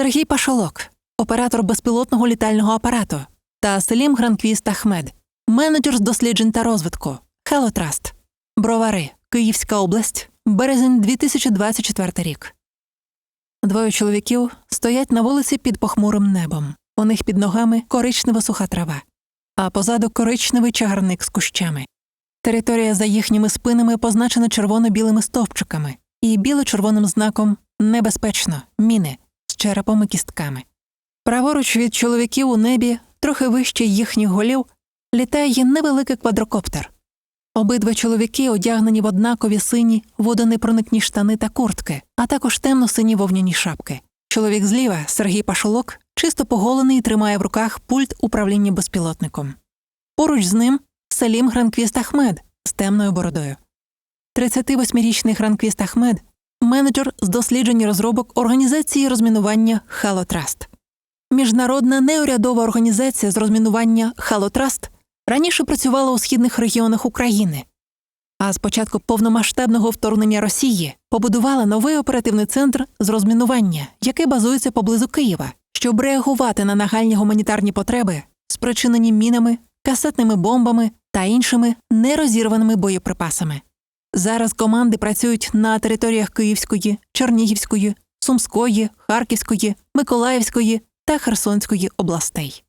Сергій Пашолок, оператор безпілотного літального апарату, та Селім Гранквіст Ахмед, менеджер з досліджень та розвитку Trust. Бровари, Київська область, березень 2024 рік. Двоє чоловіків стоять на вулиці під похмурим небом. У них під ногами коричнева суха трава, а позаду коричневий чагарник з кущами. Територія за їхніми спинами позначена червоно-білими стовпчиками і біло-червоним знаком Небезпечно міни черепом і кістками. Праворуч від чоловіків у небі, трохи вище їхніх голів, літає невеликий квадрокоптер. Обидва чоловіки одягнені в однакові сині водонепроникні штани та куртки, а також темно-сині вовняні шапки. Чоловік зліва, Сергій Пашолок, чисто поголений тримає в руках пульт управління безпілотником. Поруч з ним Салім Гранквіст Ахмед з темною бородою. 38-річний Гранквіст Ахмед менеджер з досліджень і розробок організації розмінування Trust. Міжнародна неурядова організація з розмінування Trust раніше працювала у східних регіонах України, а з початку повномасштабного вторгнення Росії побудувала новий оперативний центр з розмінування, який базується поблизу Києва, щоб реагувати на нагальні гуманітарні потреби, спричинені мінами, касетними бомбами та іншими нерозірваними боєприпасами. Зараз команди працюють на територіях Київської, Чернігівської, Сумської, Харківської, Миколаївської та Херсонської областей.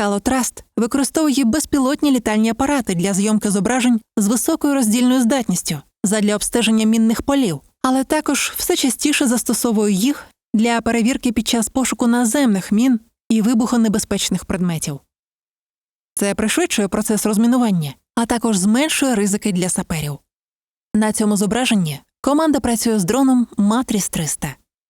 Халотраст використовує безпілотні літальні апарати для зйомки зображень з високою роздільною здатністю задля обстеження мінних полів, але також все частіше застосовує їх для перевірки під час пошуку наземних мін і вибухонебезпечних предметів. Це пришвидшує процес розмінування, а також зменшує ризики для саперів. На цьому зображенні команда працює з дроном Матріс 300